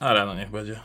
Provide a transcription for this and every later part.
Ale no niech będzie.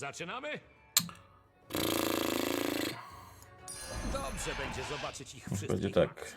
Zaczynamy? Dobrze będzie zobaczyć ich wszystkich. Będzie tak.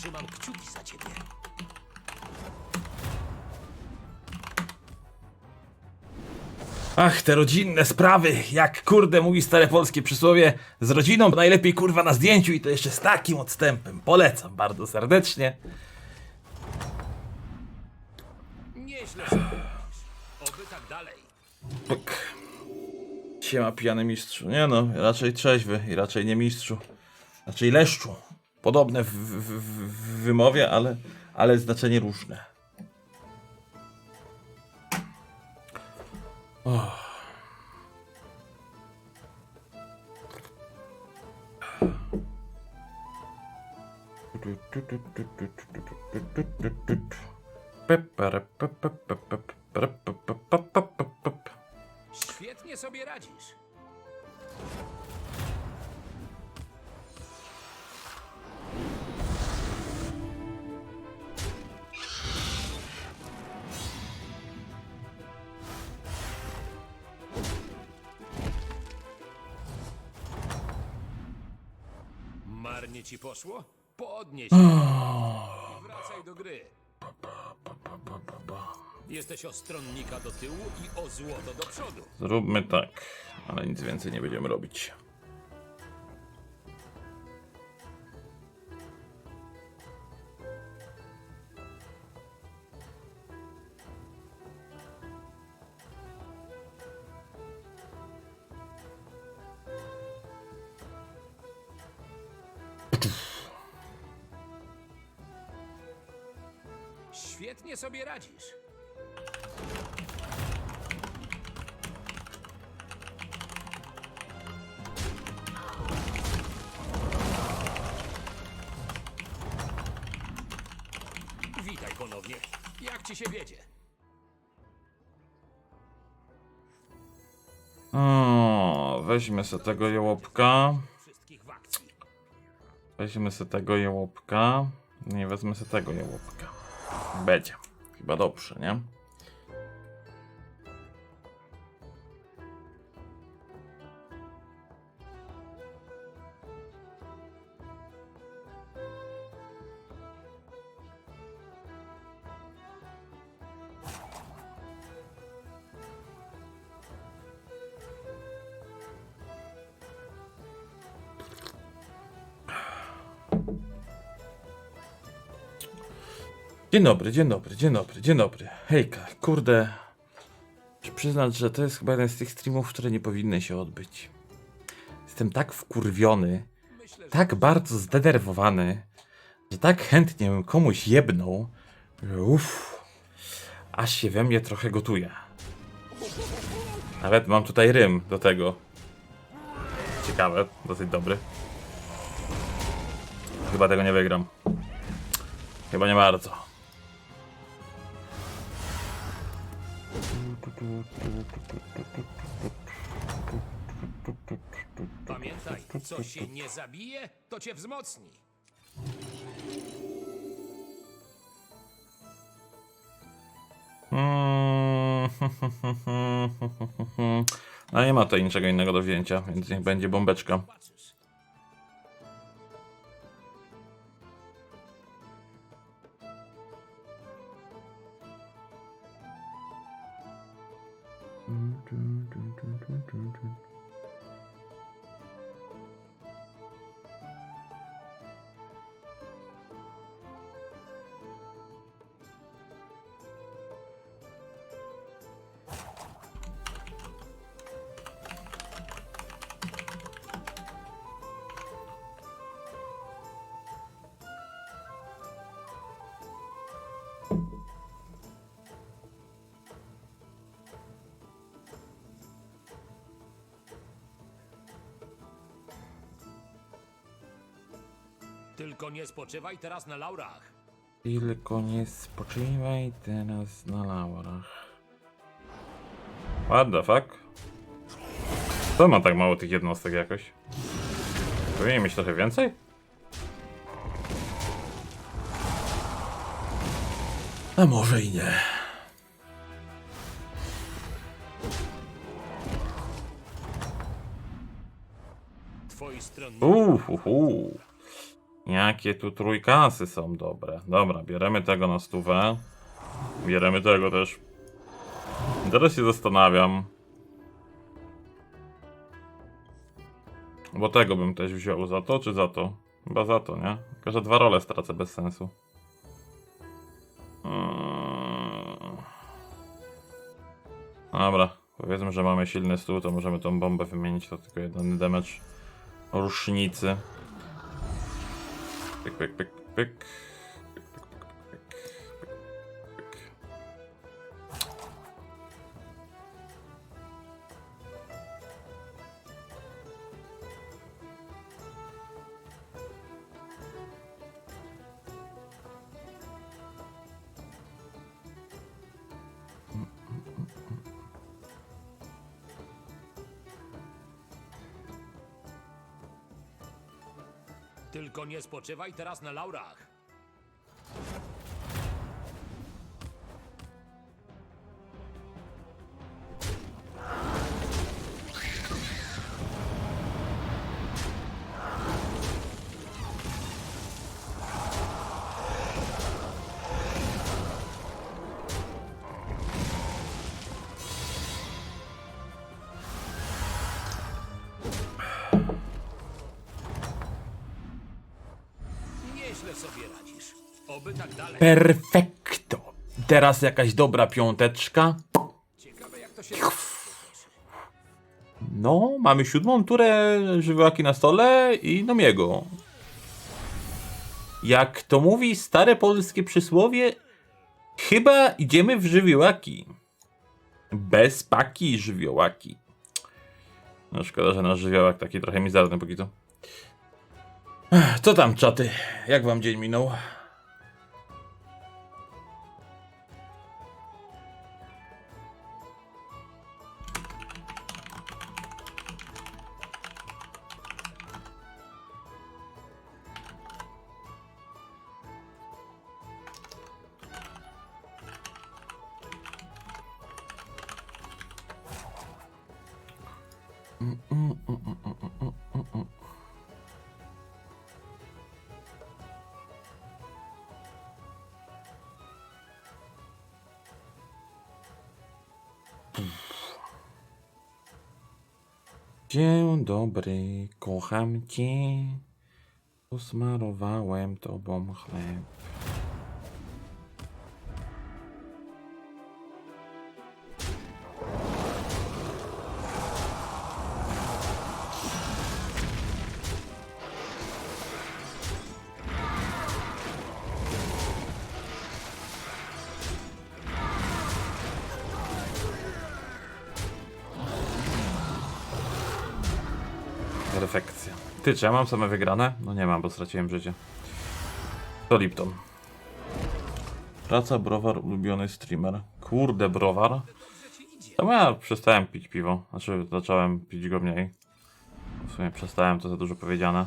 Trzymam kciuki za ciebie. Ach, te rodzinne sprawy, jak kurde mówi stare polskie przysłowie, z rodziną najlepiej kurwa na zdjęciu i to jeszcze z takim odstępem. Polecam bardzo serdecznie. Nieźle. Oby tak dalej. Pyk. Siema pijany mistrzu. Nie no, raczej trzeźwy i raczej nie mistrzu. Raczej leszczu. Podobne w, w, w, wymowie, ale, ale znaczenie różne. Oh. Świetnie sobie radzisz. Marnie ci poszło? Podnieś się i wracaj do gry. Jesteś o stronnika do tyłu i o złoto do przodu. Zróbmy tak, ale nic więcej nie będziemy robić. Ci się wiedzie? O, weźmy sobie tego jełopka. Weźmy sobie tego jełopka. Nie wezmę sobie tego jełopka. Będzie. Chyba dobrze, nie? Dzień dobry, dzień dobry, dzień dobry, dzień dobry. Hejka, kurde. Muszę przyznać, że to jest chyba jeden z tych streamów, które nie powinny się odbyć. Jestem tak wkurwiony, tak bardzo zdenerwowany, że tak chętnie bym komuś jebnął, że uff, aż się we mnie trochę gotuje. Nawet mam tutaj rym do tego. Ciekawe, dosyć dobry. Chyba tego nie wygram. Chyba nie bardzo. Pamiętaj, co się nie zabije, to cię wzmocni. Mm. No nie ma tutaj niczego innego do wzięcia, więc niech będzie bombeczka. Patrzysz. Tylko nie spoczywaj teraz na laurach. Tylko nie spoczywaj teraz na laurach. What the fuck? To ma tak mało tych jednostek jakoś? Powinien mieć trochę więcej? A może i nie. Twoi stronnicy. Jakie tu trójkasy są dobre. Dobra, bierzemy tego na stówę. Bierzemy tego też. Teraz się zastanawiam. Bo tego bym też wziął. Za to czy za to? Chyba za to, nie? Tylko, że dwa role stracę bez sensu. Mm. Dobra. Powiedzmy, że mamy silny stół, to możemy tą bombę wymienić. To tylko jeden damage rusznicy. Pyk, pyk, pyk, pyk. Tylko nie spoczywaj teraz na laurach. Perfekto. Teraz jakaś dobra piąteczka. No, mamy siódmą turę żywiołaki na stole i Nomiego. Jak to mówi stare polskie przysłowie, chyba idziemy w żywiołaki. Bez paki żywiołaki. No szkoda, że nasz żywiołak taki trochę mizerny póki co. Co tam czaty? Jak wam dzień minął? Dzień dobry, kocham cię. Usmarowałem tobą chleb. Ty, czy ja mam same wygrane? No nie mam, bo straciłem życie. To Lipton. Praca, browar, ulubiony streamer. Kurde, browar. To ja przestałem pić piwo. Znaczy, zacząłem pić go mniej. W sumie przestałem, to za dużo powiedziane.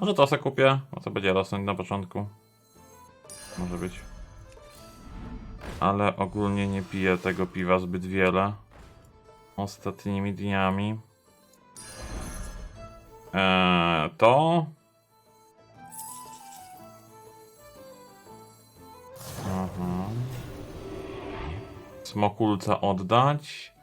Może to se kupię, bo to będzie rosnąć na początku. Może być. Ale ogólnie nie piję tego piwa zbyt wiele. Ostatnimi dniami. Eee, to. Aha. Smokulca oddać.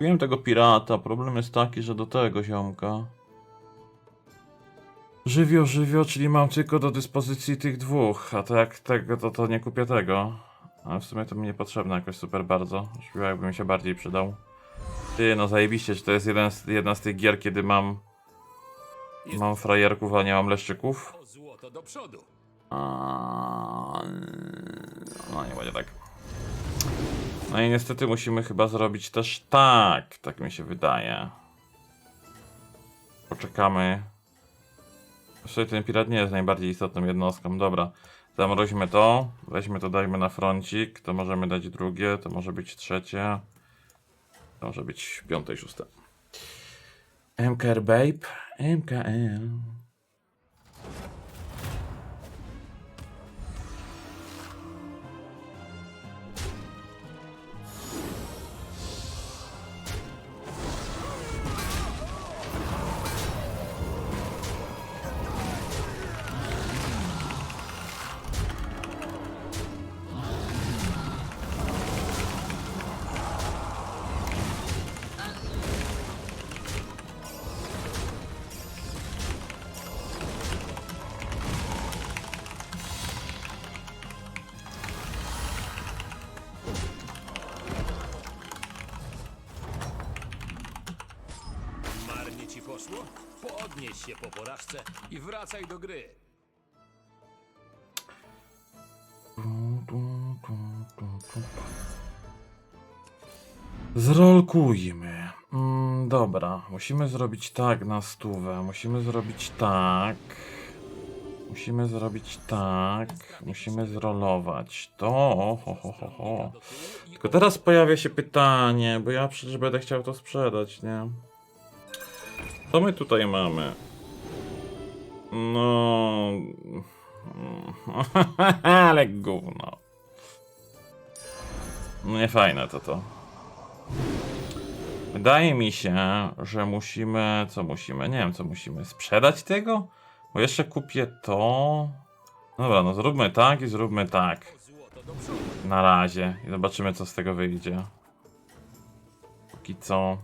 Wiem tego pirata. Problem jest taki, że do tego ziomka. Żywio, żywio, czyli mam tylko do dyspozycji tych dwóch. A to jak tego, to, to nie kupię tego. A w sumie to mi niepotrzebne jakoś super bardzo. Już jakby mi się bardziej przydał. Ty, no zajebiście, że to jest jeden z, jedna z tych gier, kiedy mam. Mam frajerków, a nie mam leszczyków. A, No nie będzie tak. No i niestety musimy chyba zrobić też tak, tak mi się wydaje. Poczekamy. Jeszcze ten pirat nie jest najbardziej istotną jednostką. Dobra, zamrozimy to, weźmy to, dajmy na froncik, to możemy dać drugie, to może być trzecie, to może być piąte i szóste. MKR Babe, MKR. Podnieś się po porażce i wracaj do gry. Zrolkujmy. Mm, dobra, musimy zrobić tak na stówę. Musimy zrobić tak. Musimy zrobić tak. Musimy zrolować to. Ho, ho, ho, ho. Tylko teraz pojawia się pytanie, bo ja przecież będę chciał to sprzedać, nie? Co my tutaj mamy? No. Ale gówno. No nie fajne to to. Wydaje mi się, że musimy. Co musimy? Nie wiem, co musimy. Sprzedać tego? Bo jeszcze kupię to. Dobra, no zróbmy tak i zróbmy tak. Na razie. I zobaczymy, co z tego wyjdzie. Póki co.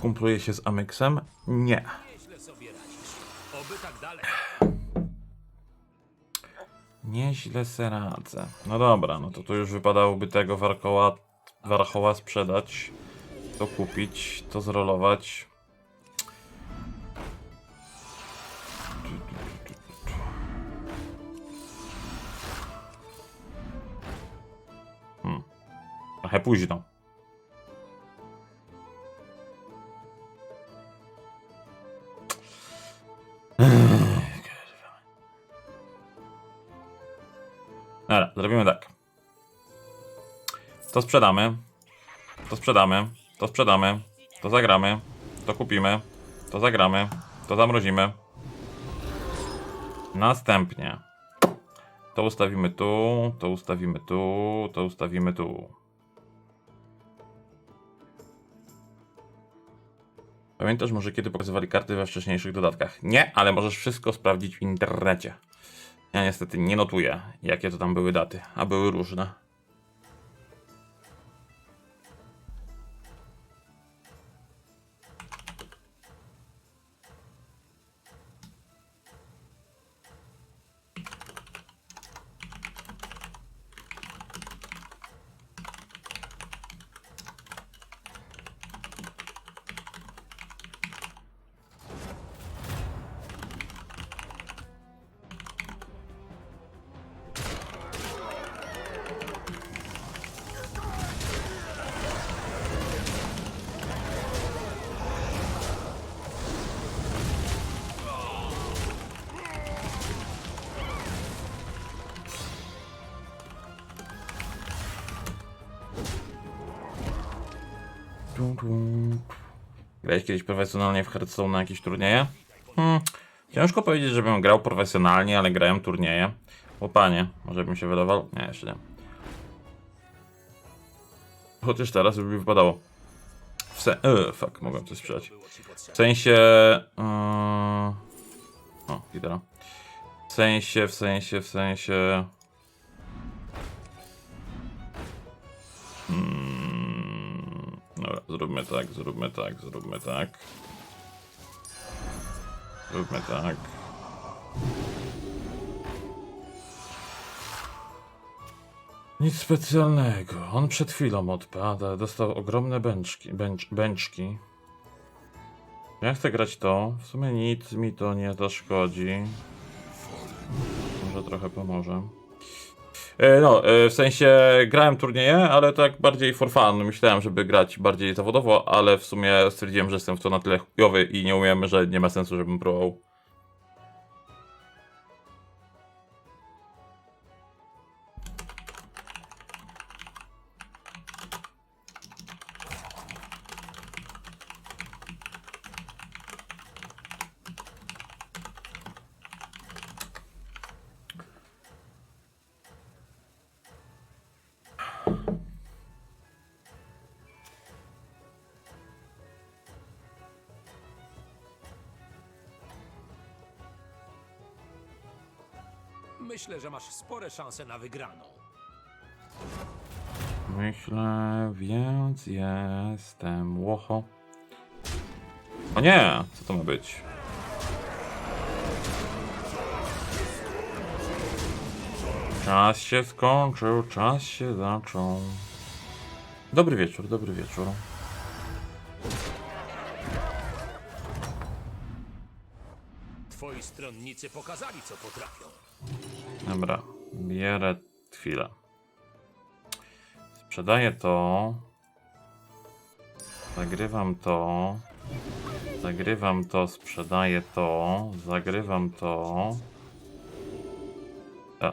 Kumpluje się z Amyxem? Nie. Nieźle se radzę. No dobra, no to tu już wypadałoby tego warkoła, warchoła sprzedać. To kupić, to zrolować. Hmm. Trochę późno. Dobra, zrobimy tak. To sprzedamy. To sprzedamy. To sprzedamy. To zagramy. To kupimy. To zagramy. To zamrozimy. Następnie. To ustawimy tu. To ustawimy tu. To ustawimy tu. Pamiętasz może kiedy pokazywali karty we wcześniejszych dodatkach? Nie, ale możesz wszystko sprawdzić w internecie. Ja niestety nie notuję, jakie to tam były daty, a były różne. Grałeś kiedyś profesjonalnie w Hearthstone na jakieś turnieje? Hmm. Ciężko powiedzieć, żebym grał profesjonalnie, ale grałem turnieje. O panie, może bym się wydawał? Nie, jeszcze nie. Chociaż teraz już by wypadało. W. Yy, fuck, mogłem coś sprzedać. W sensie... Yy... O, gitara. W sensie, w sensie, w sensie... dobra, zróbmy tak, zróbmy tak, zróbmy tak. Zróbmy tak. Nic specjalnego. On przed chwilą odpada, dostał ogromne bęczki, bęcz, bęczki. Ja chcę grać to. W sumie nic mi to nie zaszkodzi. Może trochę pomoże. E, no, e, w sensie grałem turnieje, ale tak bardziej for fun. Myślałem, żeby grać bardziej zawodowo, ale w sumie stwierdziłem, że jestem w to na tyle chujowy i nie umiem, że nie ma sensu, żebym próbował. Spore szanse na wygraną. Myślę, więc jestem łocho. O nie! Co to ma być? Czas się skończył, czas się zaczął. Dobry wieczór, dobry wieczór. Twoi stronnicy pokazali, co potrafią. Dobra, bierę chwilę. Sprzedaję to. Zagrywam to. Zagrywam to, sprzedaję to. Zagrywam to. A.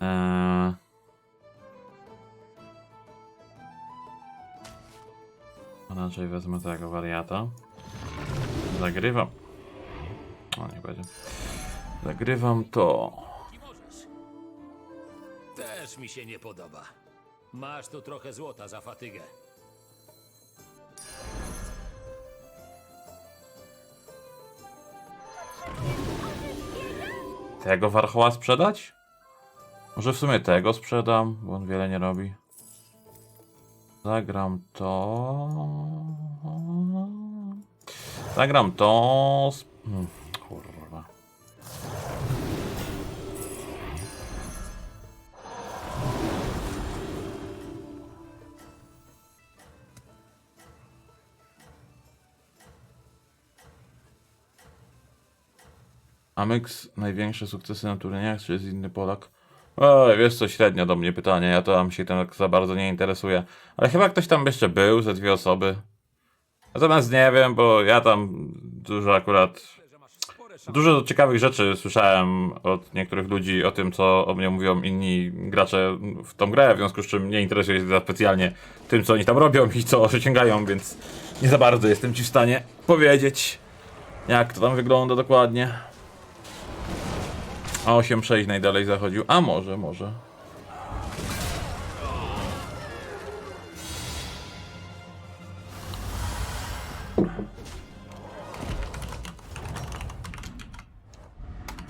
Eee. Raczej wezmę tego wariata. Zagrywam. O, nie będzie. Zagrywam to. Też mi się nie podoba. Masz tu trochę złota za fatygę. Tego warchoła sprzedać? Może w sumie tego sprzedam, bo on wiele nie robi. Zagram to. Zagram to. Hmm, Amyx największe sukcesy na turniejach, czy jest inny Polak? Oj, wiesz co, średnio do mnie pytanie, ja to tam się tak za bardzo nie interesuję. Ale chyba ktoś tam jeszcze był, ze dwie osoby. Natomiast nie wiem, bo ja tam dużo akurat... Dużo ciekawych rzeczy słyszałem od niektórych ludzi o tym, co o mnie mówią inni gracze w tą grę, w związku z czym nie interesuję się specjalnie tym, co oni tam robią i co osiągają, więc nie za bardzo jestem ci w stanie powiedzieć, jak to tam wygląda dokładnie. A 8.6 najdalej zachodził. A może, może.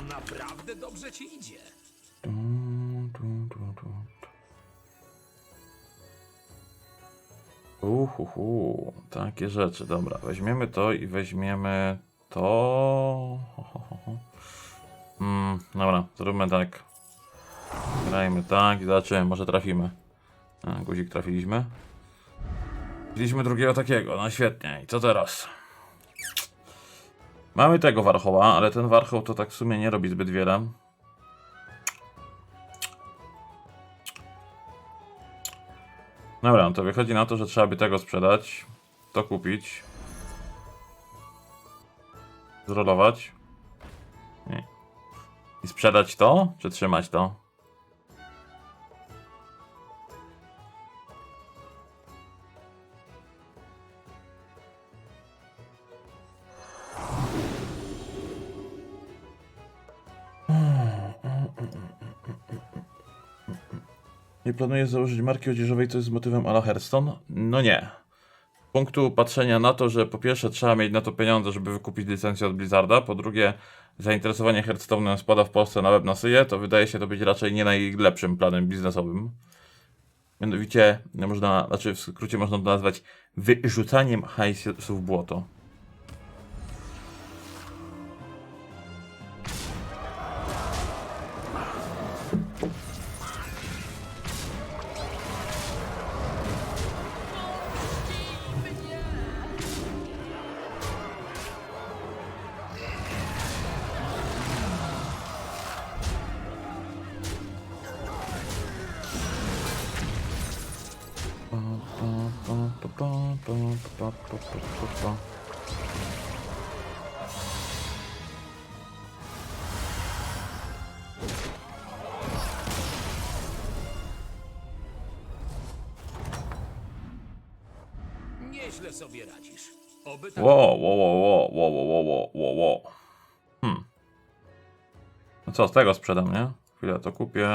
Naprawdę dobrze ci idzie. Uhuhu, takie rzeczy. Dobra, weźmiemy to i weźmiemy to. Mm, dobra, zróbmy tak. Grajmy tak i zobaczymy, może trafimy. A, guzik trafiliśmy. Widzieliśmy drugiego takiego, no świetnie. I co teraz? Mamy tego warchoła, ale ten warchoł to tak w sumie nie robi zbyt wiele. Dobra, to wychodzi na to, że trzeba by tego sprzedać, to kupić, zrolować Sprzedać to, czy trzymać to? Nie planuję założyć marki odzieżowej, co jest motywem ala No nie. Punktu patrzenia na to, że po pierwsze trzeba mieć na to pieniądze, żeby wykupić licencję od Blizzarda, po drugie zainteresowanie Hearthstone'em spada w Polsce na łeb na syję, to wydaje się to być raczej nie najlepszym planem biznesowym. Mianowicie, no można, znaczy w skrócie można to nazwać wyrzucaniem hajsu w błoto. Nieźle sobie radzisz. Oby tak... Wow, wow, wow, wow, wow, wow. Hmm. No co, z tego sprzedam, nie? Chwilę to kupię.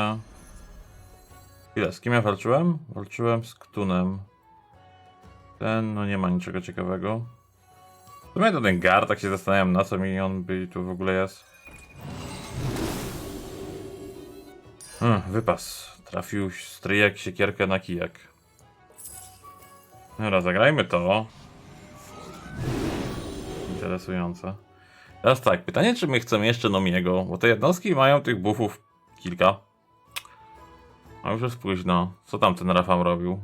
Ile? Z kim ja walczyłem? Walczyłem z Ktunem. Ten, no nie ma niczego ciekawego. W sumie to ten gar, tak się zastanawiam, na co mi on by tu w ogóle jest. Hmm, wypas. Trafił stryjek siekierkę na kijak. Dobra, zagrajmy to. Interesujące. Teraz tak, pytanie, czy my chcemy jeszcze Nomiego, bo te jednostki mają tych buffów kilka. A już jest późno. Co tam ten Rafał robił?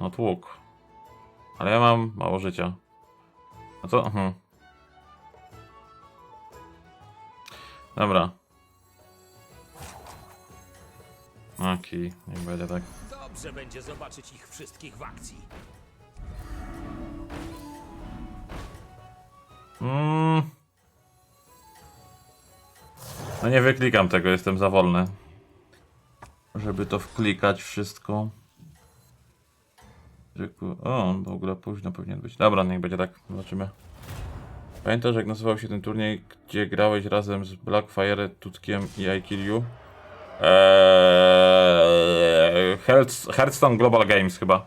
No tłuk. Ale ja mam mało życia. No to... Mhm. Dobra. Okej, niech będzie tak. Dobrze będzie zobaczyć ich wszystkich w akcji. Mm. No nie wyklikam tego, jestem za wolny. Żeby to wklikać wszystko. O, w ogóle późno powinien być. Dobra, niech będzie tak, zobaczymy. Pamiętasz jak nazywał się ten turniej, gdzie grałeś razem z Blackfire, Tutkiem i I Kill You? Eee, Hearth- Hearthstone Global Games chyba.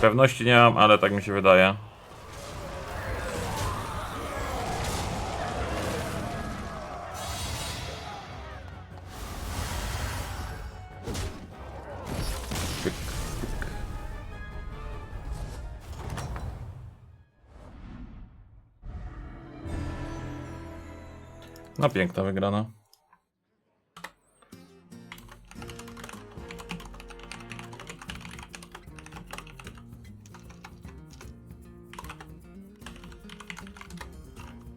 Pewności nie mam, ale tak mi się wydaje. No piękna wygrana.